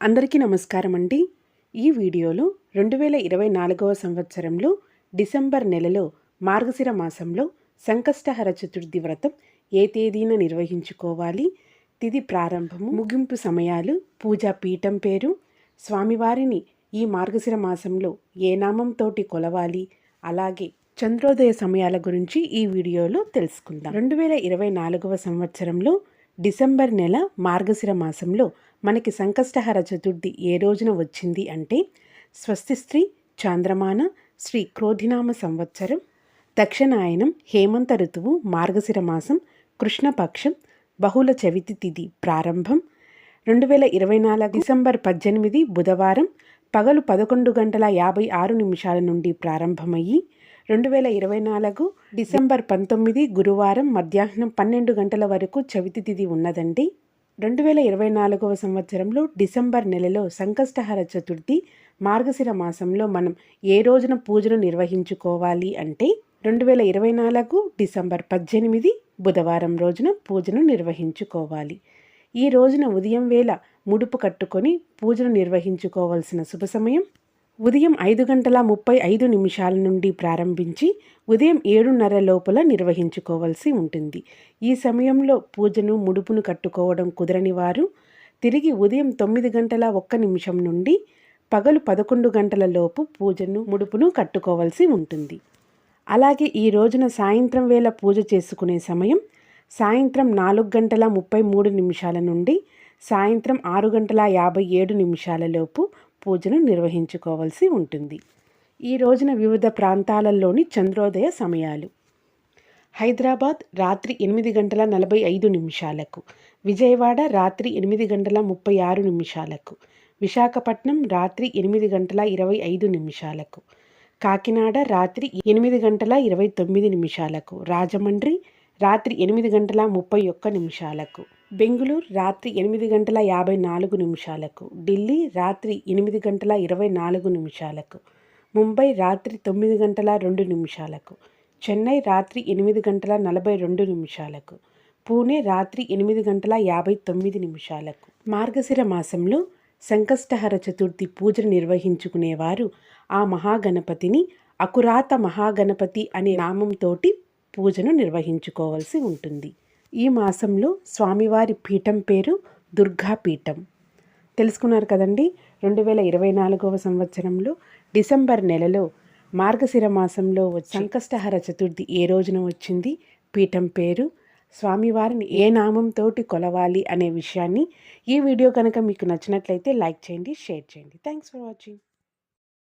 అందరికీ నమస్కారం అండి. ఈ వీడియోలో రెండు వేల ఇరవై నాలుగవ సంవత్సరంలో డిసెంబర్ నెలలో మార్గశిర మాసంలో సంకష్టహర చతుర్థి వ్రతం ఏ తేదీన నిర్వహించుకోవాలి? తిది ప్రారంభము ముగింపు సమయాలు పూజా పీఠం పేరు స్వామివారిని ఈ మార్గశిర మాసంలో ఏ నామంతోటి కొలవాలి? అలాగే చంద్రోదయ సమయాల గురించి ఈ వీడియోలో తెలుసుకుందాం. రెండు వేల ఇరవై నాలుగవ సంవత్సరంలో డిసెంబర్ నెల మార్గశిర మాసంలో మనకి సంకష్టహర చతుర్థి ఏ రోజున వచ్చింది అంటే స్వస్తి స్త్రీ చాంద్రమాన శ్రీ క్రోధినామ సంవత్సరం దక్షిణాయనం హేమంత ఋతువు మార్గశిర మాసం కృష్ణపక్షం బహుళ చవితి తిథి ప్రారంభం రెండు వేల ఇరవై నాలుగు డిసెంబర్ పద్దెనిమిది బుధవారం పగలు పదకొండు గంటల యాభై ఆరు నిమిషాల నుండి ప్రారంభమయ్యి రెండు వేల ఇరవై నాలుగు డిసెంబర్ పంతొమ్మిది గురువారం మధ్యాహ్నం పన్నెండు గంటల వరకు చవితి తిథి ఉన్నదండి. రెండు వేల ఇరవై నాలుగవ సంవత్సరంలో డిసెంబర్ నెలలో సంకష్టహర చతుర్థి మార్గశిర మాసంలో మనం ఏ రోజున పూజను నిర్వహించుకోవాలి అంటే రెండు వేల ఇరవై నాలుగు డిసెంబర్ పద్దెనిమిది బుధవారం రోజున పూజను నిర్వహించుకోవాలి. ఈ రోజున ఉదయం వేళ ముడుపు కట్టుకొని పూజను నిర్వహించుకోవాల్సిన శుభ సమయం ఉదయం ఐదు గంటల ముప్పై ఐదు నిమిషాల నుండి ప్రారంభించి ఉదయం ఏడున్నర లోపల నిర్వహించుకోవాల్సి ఉంటుంది. ఈ సమయంలో పూజను ముడుపును కట్టుకోవడం కుదరని వారు తిరిగి ఉదయం తొమ్మిది గంటల ఒక్క నిమిషం నుండి పగలు పదకొండు గంటల లోపు పూజను ముడుపును కట్టుకోవాల్సి ఉంటుంది. అలాగే ఈ రోజున సాయంత్రం వేళ పూజ చేసుకునే సమయం సాయంత్రం నాలుగు గంటల ముప్పై మూడు నిమిషాల నుండి సాయంత్రం ఆరు గంటల యాభై ఏడు నిమిషాల లోపు పూజను నిర్వహించుకోవాల్సి ఉంటుంది. ఈ రోజున వివిధ ప్రాంతాలలోని చంద్రోదయ సమయాలు. హైదరాబాద్ రాత్రి ఎనిమిది గంటల నలభై ఐదు నిమిషాలకు. విజయవాడ రాత్రి ఎనిమిది గంటల ముప్పై ఆరు నిమిషాలకు. విశాఖపట్నం రాత్రి ఎనిమిది గంటల ఇరవై ఐదు నిమిషాలకు. కాకినాడ రాత్రి ఎనిమిది గంటల ఇరవై తొమ్మిది నిమిషాలకు. రాజమండ్రి రాత్రి ఎనిమిది గంటల ముప్పై ఒక్క నిమిషాలకు. బెంగుళూరు రాత్రి ఎనిమిది గంటల యాభై నాలుగు నిమిషాలకు ఢిల్లీ రాత్రి ఎనిమిది గంటల ఇరవై నాలుగు నిమిషాలకు ముంబై రాత్రి తొమ్మిది గంటల రెండు నిమిషాలకు చెన్నై రాత్రి ఎనిమిది గంటల నలభై రెండు నిమిషాలకు పూణే రాత్రి ఎనిమిది గంటల యాభై తొమ్మిది నిమిషాలకు. మార్గశిర మాసంలో సంకష్టహర చతుర్థి పూజను నిర్వహించుకునేవారు ఆ మహాగణపతిని అకురాత మహాగణపతి అనే నామంతోటి పూజను నిర్వహించుకోవాల్సి ఉంటుంది. ఈ మాసంలో స్వామివారి పీఠం పేరు దుర్గా పీఠం. తెలుసుకున్నారు కదండి? రెండు వేల ఇరవై నాలుగవ సంవత్సరంలో డిసెంబర్ నెలలో మార్గశిర మాసంలో సంకష్టహర చతుర్థి ఏ రోజున వచ్చింది? పీఠం పేరు స్వామివారిని ఏ నామంతోటి కొలవాలి అనే విషయాన్ని ఈ వీడియో కనుక మీకు నచ్చినట్లయితే లైక్ చేయండి షేర్ చేయండి. Thanks for watching.